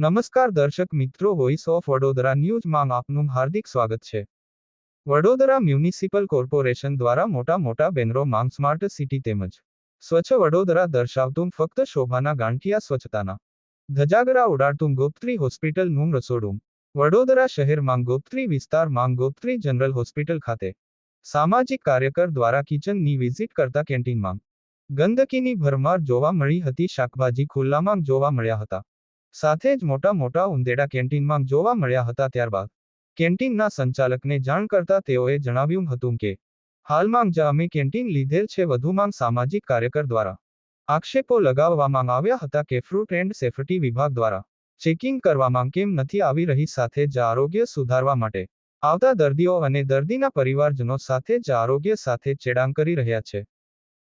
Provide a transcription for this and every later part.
નમસ્કાર દર્શક મિત્રો વોઇસ ઓફ વડોદરા ન્યૂઝમાં આપનું હાર્દિક સ્વાગત છે. વડોદરા મ્યુનિસિપલ કોર્પોરેશન દ્વારા મોટા મોટા બેનરો માંગ સ્માર્ટ સિટી તેમજ સ્વચ્છ વડોદરા દર્શાવતું ફક્ત શોભાના ગાંઠિયા સ્વચ્છતાના ધજાગરા ઉડાડતું ગોપત્રી હોસ્પિટલનું રસોડું. વડોદરા શહેરમાં ગોપત્રી વિસ્તારમાં ગોપત્રી જનરલ હોસ્પિટલ ખાતે સામાજિક કાર્યકર દ્વારા કિચનની વિઝિટ કરતા કેન્ટીનમાં ગંદકીની ભરમાર જોવા મળી હતી, શાકભાજી ખુલ્લામાં જોવા મળ્યા હતા. સાથે જ મોટા મોટા ઉંદેડા કેન્ટીનમાં જોવા મળ્યા હતા ત્યારબાદ. કેન્ટીનના સંચાલકને જાણ કરતા તેઓએ જણાવ્યું હતું કે, હાલમાં જ અમે કેન્ટીન લીધેલ છે વધુમાં સામાજિક કાર્યકર દ્વારા. આક્ષેપો લગાવવામાં આવ્યા હતા કે ફ્રૂટ એન્ડ સેફટી વિભાગ દ્વારા ચેકિંગ કરવામાં કેમ નથી આવી રહી સાથે જ આરોગ્ય સુધારવા માટે આવતા દર્દીઓ અને દર્દીના પરિવારજનો સાથે જ આરોગ્ય સાથે ચેડાંગ કરી રહ્યા છે.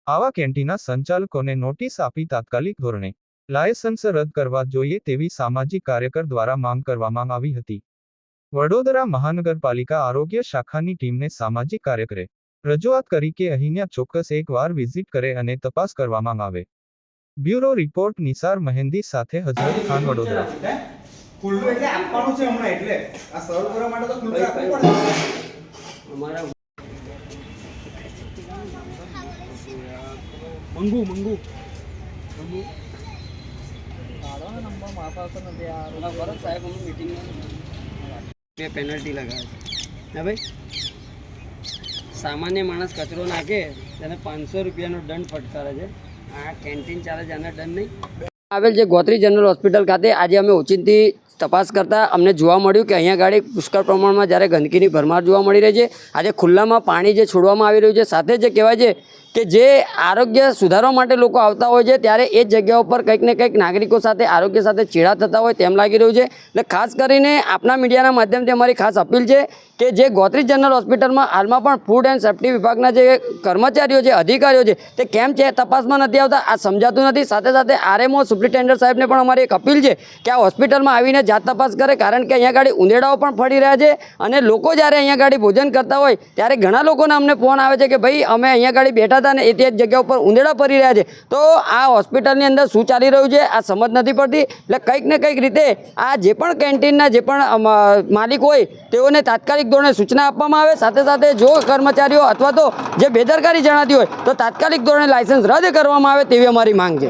આવા કેન્ટીનના સંચાલકોને નોટિસ આપી તાત્કાલિક ધોરણે લાયસન્સ રદ કરવા જોઈએ તેવી સામાજિક કાર્યકર દ્વારા માંગ કરવામાં આવી હતી. વડોદરા મહાનગરપાલિકા આરોગ્ય શાખાની ટીમને સામાજિક કાર્યકરે રજૂઆત કરી કે અહીંયા ચોક્કસ એકવાર વિઝિટ કરે અને તપાસ કરવામાં આવે. બ્યુરો રિપોર્ટ નિસાર મહેંદી સાથે હજરત ખાન વડોદરા. ખુલ્લું એટલે આપવાનું છે હમણાં એટલે. આ સર્વ કરવા માટે તો ખુલ્લું રાખવું પડે. અમારા મંગુ મંગુ. મંગુ એમાં ભરત સાહેબ અમને મીટિંગમાં બે પેનલ્ટી લગાવે છે. હા ભાઈ? સામાન્ય માણસ કચરો નાખે તેને પાંચસો રૂપિયાનો દંડ ફટકારે છે. આ કેન્ટીન ચાલે છે આને દંડ નહીં. આવેલ છે ગોત્રી જનરલ હોસ્પિટલ ખાતે આજે અમે ઓચિંતી તપાસ કરતાં અમને જોવા મળ્યું કે અહીંયા ગાડી પુષ્કળ પ્રમાણમાં જ્યારે ગંદકીની ભરમાર જોવા મળી રહી છે, આજે ખુલ્લામાં પાણી જે છોડવામાં આવી રહ્યું છે, સાથે જે કહેવાય છે કે જે આરોગ્ય સુધારવા માટે લોકો આવતા હોય છે, ત્યારે એ જગ્યા ઉપર કંઈક ને કંઈક નાગરિકો સાથે, આરોગ્ય સાથે ચેડા થતા હોય તેમ લાગી રહ્યું છે. એટલે ખાસ કરીને આપના મીડિયાના માધ્યમથી અમારી ખાસ અપીલ છે કે જે ગોત્રી જનરલ હોસ્પિટલમાં હાલમાં પણ ફૂડ એન્ડ સેફ્ટી વિભાગના જે કર્મચારીઓ છે, અધિકારીઓ છે, તે કેમ છે, તપાસમાં નથી આવતા, આ સમજાતું નથી. સાથે સાથે આરએમઓ સુપ્રિન્ટેન્ડન્ટ સાહેબને પણ અમારી એક અપીલ છે કે આ હોસ્પિટલમાં આવીને જાત તપાસ કરે કારણ કે અહીંયા ગાડી ઉંદેડાઓ પણ ફરી રહ્યા છે અને લોકો જ્યારે અહીંયા ગાડી ભોજન કરતા હોય ત્યારે ઘણા લોકોને અમને ફોન આવે છે કે ભાઈ અમે અહીંયા ગાડી બેઠા હતા ને એ તે જ જગ્યા ઉપર ઉંદેડા ફરી રહ્યા છે. તો આ હોસ્પિટલની અંદર શું ચાલી રહ્યું છે આ સમજ નથી પડતી. એટલે કંઈક ને કંઈક રીતે આ જે પણ કેન્ટીનના જે પણ માલિક હોય તેઓને તાત્કાલિક ધોરણે સૂચના આપવામાં આવે. સાથે સાથે જો કર્મચારીઓ અથવા તો જે બેદરકારી જણાતી હોય તો તાત્કાલિક ધોરણે લાયસન્સ રદ કરવામાં આવે તેવી અમારી માંગ છે.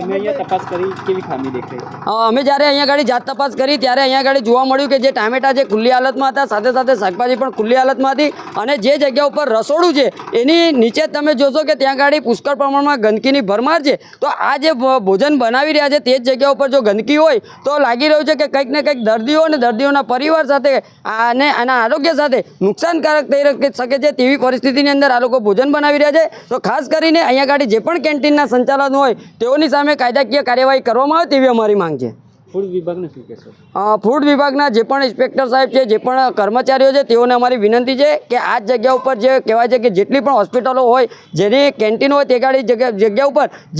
અમે જ્યારે અહીંયા ગાડી જાત તપાસ કરી ત્યારે અહીંયા આગળ જોવા મળ્યું કે જે ટામેટા જે ખુલ્લી હાલતમાં હતા, સાથે સાથે શાકભાજી પણ ખુલ્લી હાલતમાં હતી અને જે જગ્યા ઉપર રસોડું છે, એની નીચે તમે જોશો કે ત્યાં આગળ પુષ્કળ પ્રમાણમાં ગંદકીની ભરમાર છે. તો આ જે ભોજન બનાવી રહ્યા છે, તે જ જગ્યા ઉપર જો ગંદકી હોય, તો લાગી રહ્યું છે કે કંઈક ને કંઈક દર્દીઓ અને દર્દીઓના પરિવાર સાથે અને આના આરોગ્ય સાથે નુકસાનકારક થઈ શકે છે તેવી પરિસ્થિતિની અંદર આ લોકો ભોજન બનાવી રહ્યા છે. તો ખાસ કરીને અહીંયા ગાડી જે પણ કેન્ટીનના સંચાલન હોય, તેઓની સામે કાયદાકીય કાર્યવાહી કરવામાં આવે તેવી અમારી માંગ છે. ફૂડ વિભાગને જે પણ ઇન્સ્પેક્ટર સાહેબ છે, જે પણ કર્મચારીઓ છે, તેઓને અમારી વિનંતી છે કે આ જગ્યા ઉપર જે કહેવાય છે કે જેટલી પણ હોસ્પિટલો હોય, જેની કેન્ટીન હોય તે ગાડી જગ્યા જગ્યા ઉપર જે